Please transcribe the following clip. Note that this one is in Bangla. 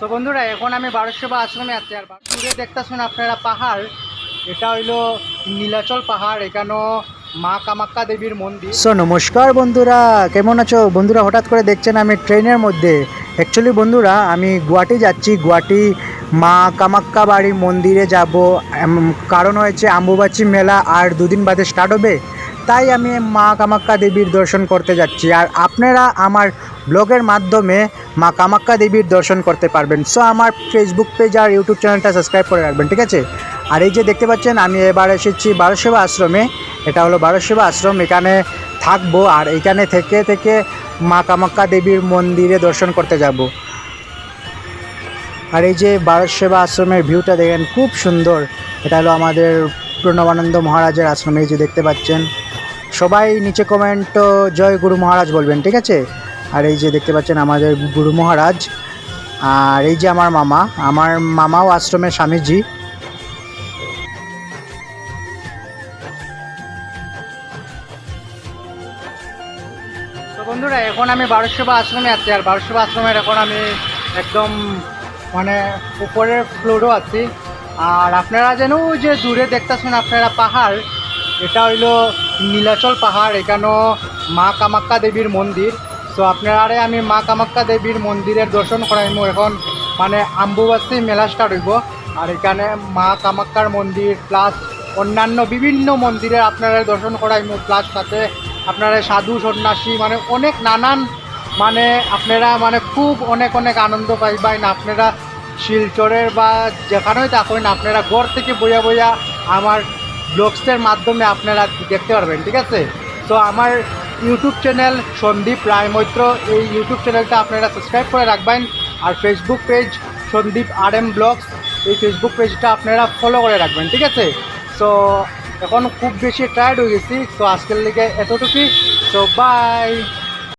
তো বন্ধুরা, এখন আমি বারোশোবা আশ্রমে আছি আর দূরে দেখতেছেন আপনারা পাহাড়, এটা হইল নীলাচল পাহাড় এখানেও মা কামাক্কা দেবীর মন্দির। সো নমস্কার বন্ধুরা, কেমন আছো? বন্ধুরা, হঠাৎ করে দেখছেন আমি ট্রেনের মধ্যে। অ্যাকচুয়ালি বন্ধুরা, আমি গুয়াহাটি যাচ্ছি, গুয়াহাটি মা কামাক্কা বাড়ি মন্দিরে যাব। কারণ হয়েছে, আম্বুবাচি মেলা আর দুদিন বাদে স্টার্ট হবে। তাই আমি মা কামাক্কা দেবীর দর্শন করতে যাচ্ছি। আর আপনারা আমার ব্লগের মাধ্যমে মা কামাক্কা দেবীর দর্শন করতে পারবেন। সো আমার ফেসবুক পেজ আর ইউটিউব চ্যানেলটা সাবস্ক্রাইব করে রাখবেন, ঠিক আছে? আর এই যে দেখতে পাচ্ছেন, আমি এবার এসেছি বারোসেবা আশ্রমে। এটা হলো বারোসেবা আশ্রম, এখানে থাকব আর এখানে থেকে থেকে মা কামাক্কা দেবীর মন্দিরে দর্শন করতে যাব। আর এই যে বারোসেবা আশ্রমের ভিউটা দেখেন, খুব সুন্দর। এটা হলো আমাদের প্রণবানন্দ মহারাজের আশ্রমে, এই যে দেখতে পাচ্ছেন। সবাই নিচে কমেন্ট জয় গুরু মহারাজ বলবেন, ঠিক আছে? আর এই যে দেখতে পাচ্ছেন আমাদের গুরু মহারাজ, আর এই যে আমার মামা, আমার মামাও আশ্রমের স্বামীজি। বন্ধুরা, এখন আমি বারোশোবা আশ্রমে আছি, আর বারোশোবা আশ্রমের এখন আমি একদম মানে উপরের ফ্লোরও আছি। আর আপনারা যেন যে দূরে দেখতেছেন, আপনারা পাহাড় এটা হইল নীলাচল পাহাড়, এখানেও মা কামাক্কা দেবীর মন্দির। তো আপনারারে আমি মা কামাক্কা দেবীর মন্দিরের দর্শন করাইম। এখন মানে আম্বুবাসী মেলা স্টার্ট হইব। আর এখানে মা কামাক্কার মন্দির প্লাস অন্যান্য বিভিন্ন মন্দিরে আপনারা দর্শন করাইম। প্লাস সাথে আপনারা সাধু, সন্ন্যাসী মানে অনেক নানান মানে আপনারা মানে খুব অনেক অনেক আনন্দ পাইবেন আপনারা শিলচরের বা যেখানেই থাকেন, আপনারা ঘর থেকে বইয়া বইয়া আমার ব্লগসের মাধ্যমে আপনারা দেখতে পারবেন, ঠিক আছে? তো আমার ইউটিউব চ্যানেল সন্দীপ রায় মৈত্র এই ইউটিউব চ্যানেলটা আপনারা সাবস্ক্রাইব করে রাখবেন। আর Facebook page Sandip R M blogs এই ফেসবুক পেজটা আপনারা ফলো করে রাখবেন, ঠিক আছে? সো এখন খুব বেশি টায়ার্ড হয়ে গেছি, তো আজকের লিগে এতটুকুই। So by